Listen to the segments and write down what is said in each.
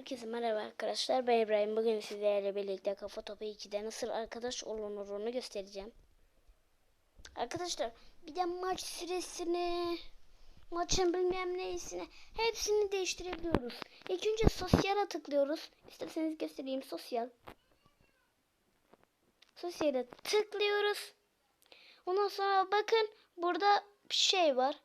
Herkese merhaba arkadaşlar. Ben İbrahim. Bugün sizlerle birlikte Kafa Topu 2'de nasıl arkadaş olunur onu göstereceğim. Arkadaşlar bir de maç süresini, maçın bilmem neyisini hepsini değiştirebiliyoruz. İlk önce sosyala tıklıyoruz. İsterseniz göstereyim sosyal. Sosyale tıklıyoruz. Ondan sonra bakın burada bir şey var.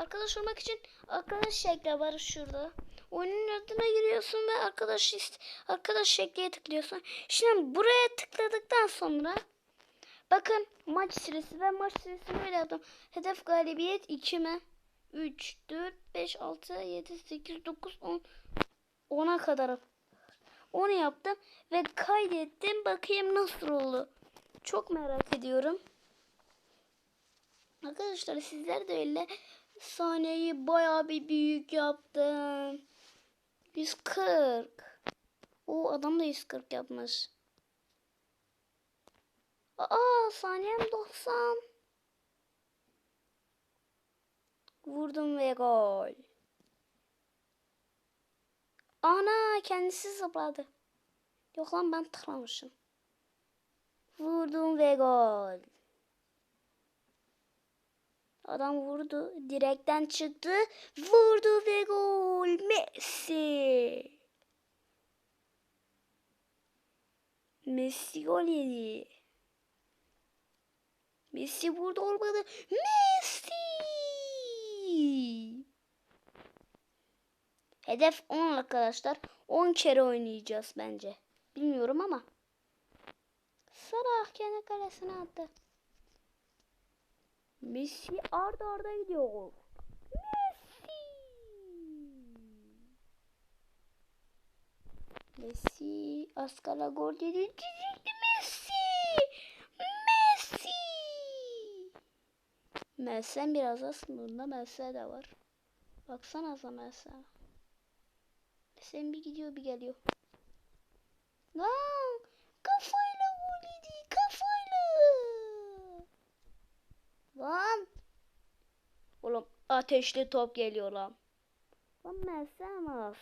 Arkadaş olmak için arkadaş şekli var şurada. Oyunun adına giriyorsun ve arkadaş ist arkadaş şekliye tıklıyorsun. Şimdi buraya tıkladıktan sonra bakın maç süresi ve maç süresini öyle yaptım. Hedef galibiyet 2 mi? 3, 4, 5, 6, 7, 8, 9, 10. 10'a kadar. Onu yaptım ve kaydettim. Bakayım nasıl oldu. Çok merak ediyorum. Arkadaşlar sizler de öyle sahneyi bayağı bir büyük yaptım. 140. O adam da 140 yapmış. Aa saniyem 90. Vurdum ve gol. Ana kendisi zıpladı. Yok lan ben tıklamışım. Vurdum ve gol. Adam vurdu. Direkten çıktı. Vurdu ve gol. Messi. Messi gol yedi. Messi vurdu olmadı. Messi. Hedef 10 arkadaşlar. 10 kere oynayacağız bence. Bilmiyorum ama. Salah kendi kalesine attı. Messi arda arda gidiyor. Messi. Messi az kala gol yedi. Messi. Messi. Messi biraz aslında Messi de var. Baksana az Messi. Messi bir gidiyor bir geliyor. Lan kafayla gol yedi kafayla. Lan. Oğlum ateşli top geliyor lan. Lan Mersemaz.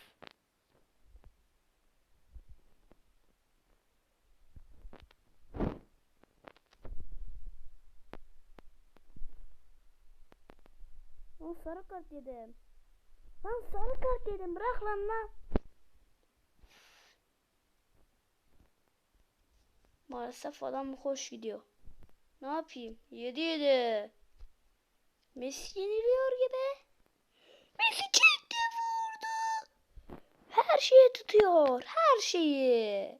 Lan sarı kart yedim. Lan sarı kart yedim. Bırak lan lan. Maalesef adam hoş gidiyor. Ne yapayım? Yedi yedi. Messi yeniliyor gibi. Messi çekti vurdu. Her şeyi tutuyor. Her şeyi.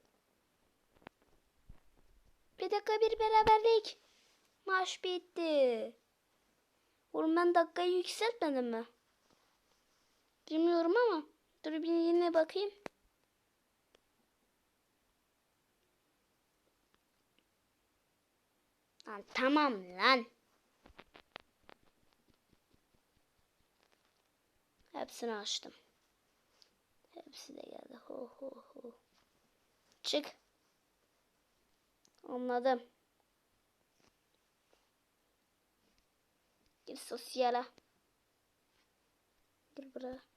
Bir dakika bir beraberlik. Maç bitti. Oğlum dakikayı yükseltmedim mi? Bilmiyorum ama. Dur bir yine bakayım. Lan tamam lan. Hepsini açtım. Hepsi de geldi. Ho ho ho. Çık. Anladım. Gir sosyala. Gir buraya.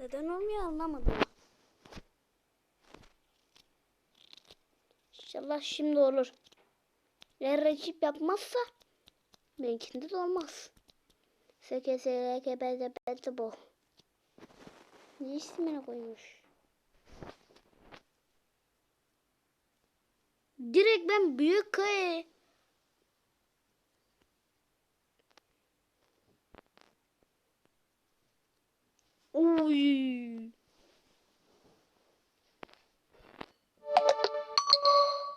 Neden olmuyor anlamadım. İnşallah şimdi olur. Eğer rakip yapmazsa benimkinde de olmaz. SKS'ye kebede bete bu. Ne ismini koymuş? Direkt ben büyük kaya Oy.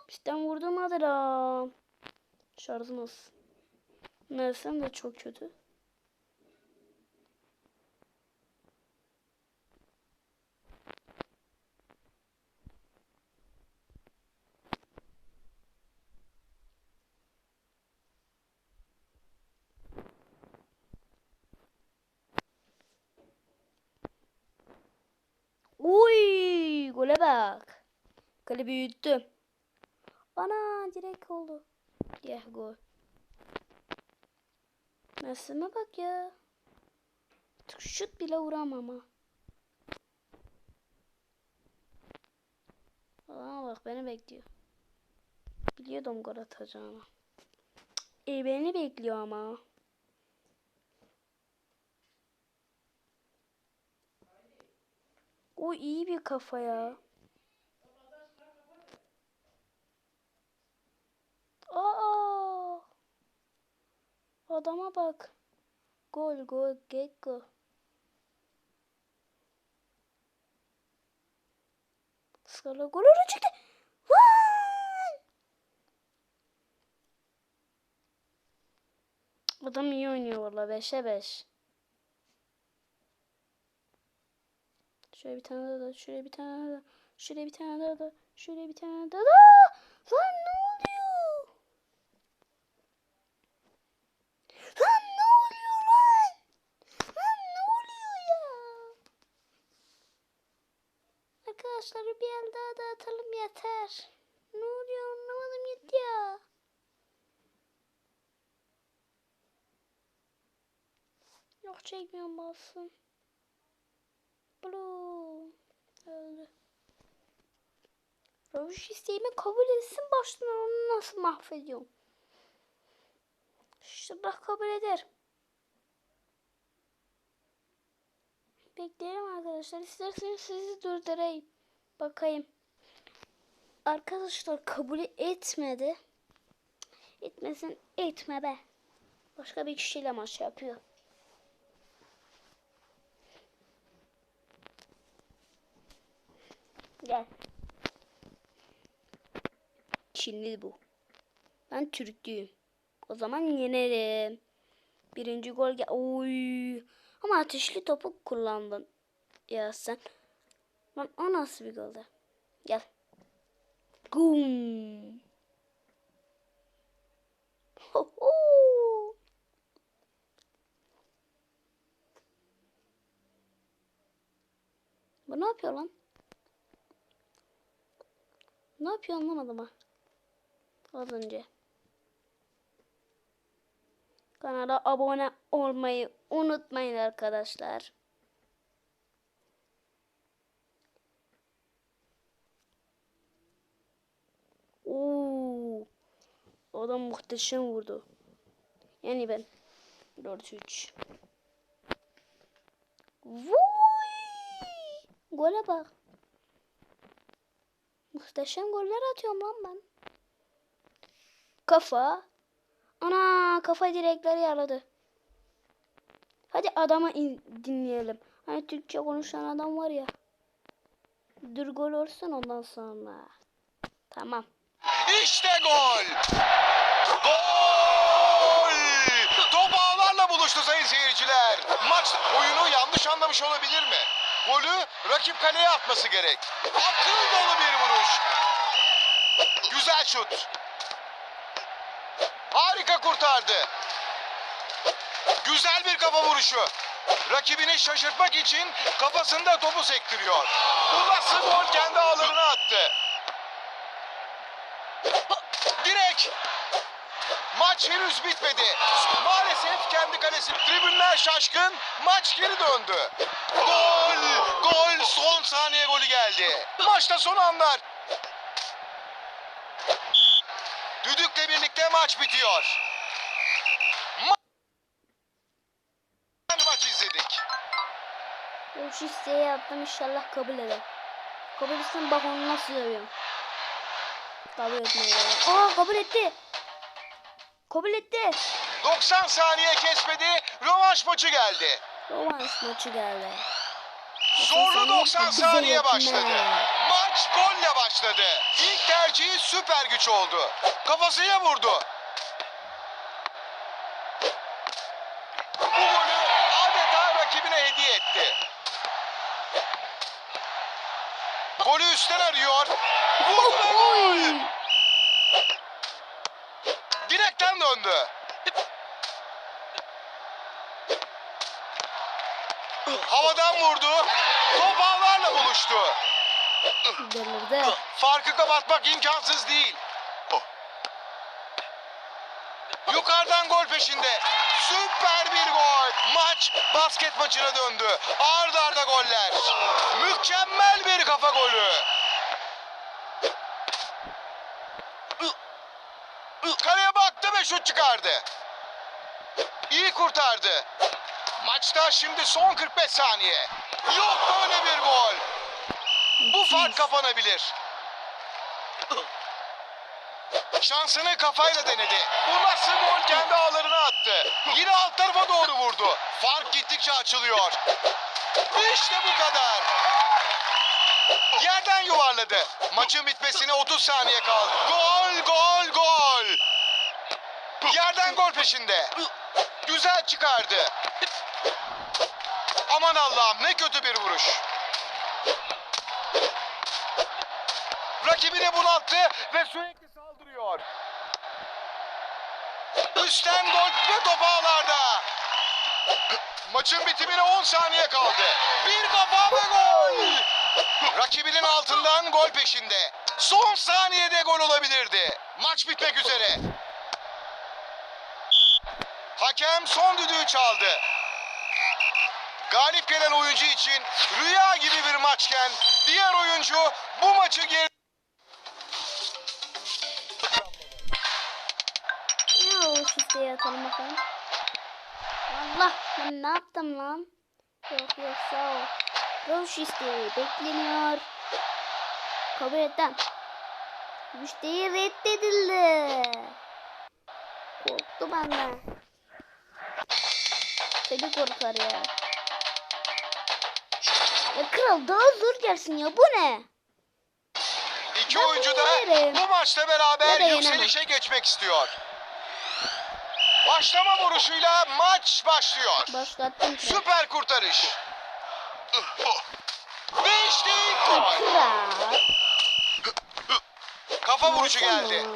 Pistten vurdum adam. Şarjımız. Mersem de çok kötü. Oy Gole bak. Kale büyüttüm. Ana direkt oldu. Yeah gol. Messi'me bak ya. Şut bile vuramam ha. Aa bak beni bekliyor. Biliyordum gol atacağını. E beni bekliyor ama. O iyi bir kafa ya. Aa! Adama bak. Gol gol Gekko. Skala gol çıktı. Adam iyi oynuyor valla 5'e 5. Şöyle bir tane daha, şuraya bir tane daha, şuraya bir tane daha da, şuraya bir tane daha da. Lan ne oluyor? Lan ne oluyor lan? Lan ne oluyor ya? Arkadaşlar bir el daha da atalım yeter. Ne oluyor anlamadım gitti ya. Yok çekmiyorum bassın. Blue. Öldü. Rövüş isteğimi kabul etsin baştan onu nasıl mahvediyorum. İnşallah kabul eder. Bekleyelim arkadaşlar. İsterseniz sizi durdurayım. Bakayım. Arkadaşlar kabul etmedi. Etmesin etme be. Başka bir kişiyle maç yapıyor. Gel. Çinli bu. Ben Türklüyüm. O zaman yenerim. Birinci gol gel. Oy. Ama ateşli topu kullandın. Ya sen. Lan o nasıl bir goldu? Gel. Gum. Ho. Bu ne yapıyor lan? Ne yapıyor anlamadım ha. Az önce. Kanala abone olmayı unutmayın arkadaşlar. Oo. Adam muhteşem vurdu. Yani ben 4-3. Vuy! Gole bak. Muhteşem goller atıyorum lan ben. Kafa. Ana kafa direkleri yaradı. Hadi adama in- dinleyelim. Hani Türkçe konuşan adam var ya. Dur gol olsun ondan sonra. Tamam. İşte gol! Gol! Top ağlarla buluştu sayın seyirciler. Maç oyunu yanlış anlamış olabilir mi? Golü rakip kaleye atması gerek. Akıl dolu bir vuruş. Güzel şut. Harika kurtardı. Güzel bir kafa vuruşu. Rakibini şaşırtmak için kafasında topu sektiriyor. Bu nasıl gol kendi ağlarına attı. Direk. Maç henüz bitmedi. Maalesef kendi kalesi. Tribünler şaşkın. Maç geri döndü. Gol! Gol! Son saniye golü geldi. Maçta son anlar. Düdükle birlikte maç bitiyor. Ma- maç izledik. Görüş isteği yaptım inşallah kabul eder. Kabul etsin bak onu nasıl dövüyorum. Kabul etmeyi Aa kabul etti. Kabul etti. 90 saniye kesmedi. Rövanş maçı geldi. Rovanş maçı geldi. Zorlu 90 bize saniye başladı. Maç golle başladı. İlk tercihi süper güç oldu. Kafasıyla vurdu. Bu golü adeta rakibine hediye etti. Golü üstten arıyor. Vurdu. Direkten döndü. Havadan vurdu. Top ağlarla buluştu. Delirdi. Farkı kapatmak imkansız değil. Yukarıdan gol peşinde. Süper bir gol. Maç basket maçına döndü. Arda arda goller. Mükemmel bir kafa golü. Kaleye baktı ve şut çıkardı. İyi kurtardı. Maçta şimdi son 45 saniye. Yok böyle bir gol. Bu fark kapanabilir. Şansını kafayla denedi. Bu nasıl gol kendi ağlarına attı. Yine alt tarafa doğru vurdu. Fark gittikçe açılıyor. İşte bu kadar. Yerden yuvarladı. Maçın bitmesine 30 saniye kaldı. Gol, gol, gol. Yerden gol peşinde. Güzel çıkardı. Aman Allah'ım ne kötü bir vuruş. Rakibini bunalttı ve sürekli saldırıyor. Üstten gol ve top ağlarda. Maçın bitimine 10 saniye kaldı. Bir kafa ve gol. Rakibinin altından gol peşinde. Son saniyede gol olabilirdi. Maç bitmek üzere. Hakem son düdüğü çaldı. Galip gelen oyuncu için rüya gibi bir maçken diğer oyuncu bu maçı geri... Ya o şifreyi atalım bakalım. Allah ben ne yaptım lan? Yok yok sağ ol. Roş isteği bekleniyor. Kabul eden. Müşteri reddedildi. Korktu benden. Seni korkar ya. Ya kral daha zor gelsin ya bu ne? İki Ben oyuncu da yerim. bu maçla beraber Ya da yenemem. yükselişe geçmek istiyor. Başlama vuruşuyla maç başlıyor. Başlattım kral. Süper kurtarış. Ve işte ilk gol. Kafa vuruşu geldi.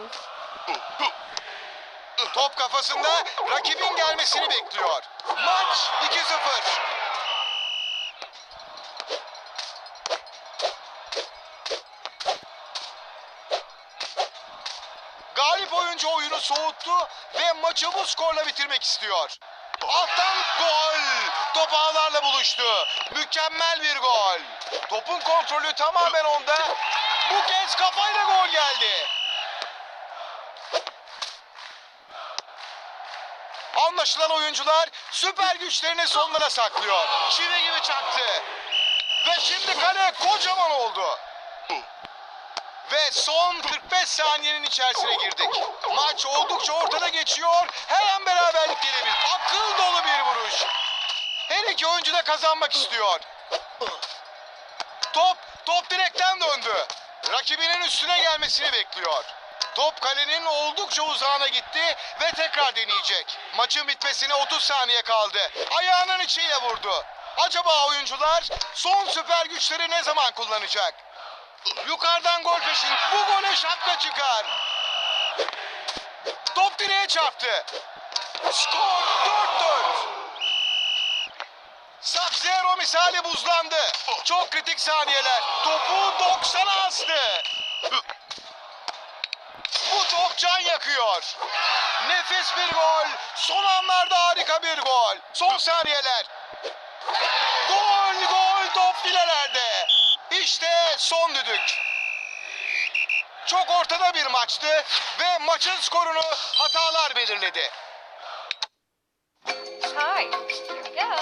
Top kafasında rakibin gelmesini bekliyor. Maç 2-0. Galip oyuncu oyunu soğuttu ve maçı bu skorla bitirmek istiyor. Alttan gol. Top ağlarla buluştu. Mükemmel bir gol. Topun kontrolü tamamen onda. Bu kez kafayla gol geldi. Anlaşılan oyuncular süper güçlerini sonlara saklıyor. Çivi gibi çaktı. Ve şimdi kale kocaman oldu. Ve son 45 saniyenin içerisine girdik. Maç oldukça ortada geçiyor. Her an beraberlik gelebilir. Akıl dolu bir vuruş. Her iki oyuncu da kazanmak istiyor. Top, top direkten döndü. Rakibinin üstüne gelmesini bekliyor. Top kalenin oldukça uzağına gitti ve tekrar deneyecek. Maçın bitmesine 30 saniye kaldı. Ayağının içiyle vurdu. Acaba oyuncular son süper güçleri ne zaman kullanacak? Yukarıdan gol peşin. Bu gole şapka çıkar. Top direğe çarptı. Skor 4-4. Sub-Zero misali buzlandı. Çok kritik saniyeler. Topu 90'a astı. Bu top can yakıyor. Nefis bir gol. Son anlarda harika bir gol. Son saniyeler. Gol gol top filelerde. İşte son düdük. Çok ortada bir maçtı ve maçın skorunu hatalar belirledi.